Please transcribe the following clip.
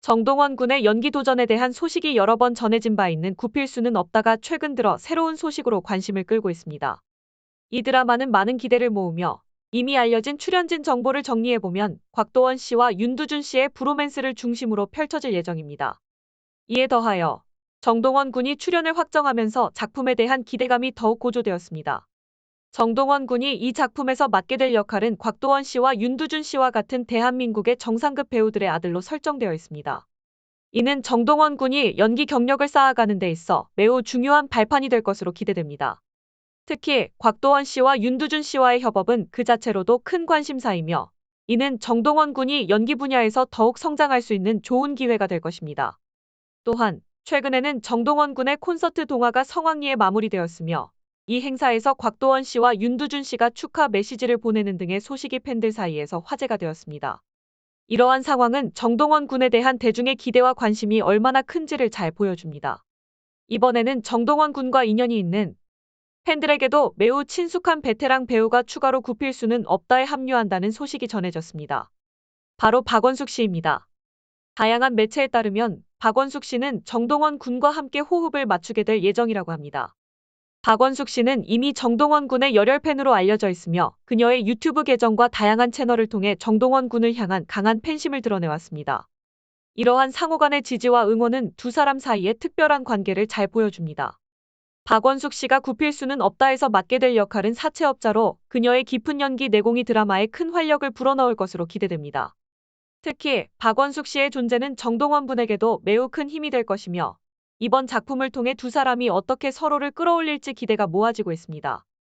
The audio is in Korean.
정동원 군의 연기 도전에 대한 소식이 여러 번 전해진 바 있는 구필 수는 없다가 최근 들어 새로운 소식으로 관심을 끌고 있습니다. 이 드라마는 많은 기대를 모으며 이미 알려진 출연진 정보를 정리해보면 곽도원 씨와 윤두준 씨의 브로맨스를 중심으로 펼쳐질 예정입니다. 이에 더하여 정동원 군이 출연을 확정하면서 작품에 대한 기대감이 더욱 고조되었습니다. 정동원 군이 이 작품에서 맡게 될 역할은 곽도원 씨와 윤두준 씨와 같은 대한민국의 정상급 배우들의 아들로 설정되어 있습니다. 이는 정동원 군이 연기 경력을 쌓아가는 데 있어 매우 중요한 발판이 될 것으로 기대됩니다. 특히 곽도원 씨와 윤두준 씨와의 협업은 그 자체로도 큰 관심사이며 이는 정동원 군이 연기 분야에서 더욱 성장할 수 있는 좋은 기회가 될 것입니다. 또한 최근에는 정동원 군의 콘서트 동화가 성황리에 마무리되었으며 이 행사에서 곽도원 씨와 윤두준 씨가 축하 메시지를 보내는 등의 소식이 팬들 사이에서 화제가 되었습니다. 이러한 상황은 정동원 군에 대한 대중의 기대와 관심이 얼마나 큰지를 잘 보여줍니다. 이번에는 정동원 군과 인연이 있는 팬들에게도 매우 친숙한 베테랑 배우가 추가로 굽힐 수는 없다에 합류한다는 소식이 전해졌습니다. 바로 박원숙 씨입니다. 다양한 매체에 따르면 박원숙 씨는 정동원 군과 함께 호흡을 맞추게 될 예정이라고 합니다. 박원숙 씨는 이미 정동원 군의 열혈 팬으로 알려져 있으며 그녀의 유튜브 계정과 다양한 채널을 통해 정동원 군을 향한 강한 팬심을 드러내왔습니다. 이러한 상호간의 지지와 응원은 두 사람 사이의 특별한 관계를 잘 보여줍니다. 박원숙 씨가 굽힐 수는 없다 에서 맡게 될 역할은 사채업자로 그녀의 깊은 연기 내공이 드라마에 큰 활력을 불어넣을 것으로 기대됩니다. 특히 박원숙 씨의 존재는 정동원 분에게도 매우 큰 힘이 될 것이며 이번 작품을 통해 두 사람이 어떻게 서로를 끌어올릴지 기대가 모아지고 있습니다.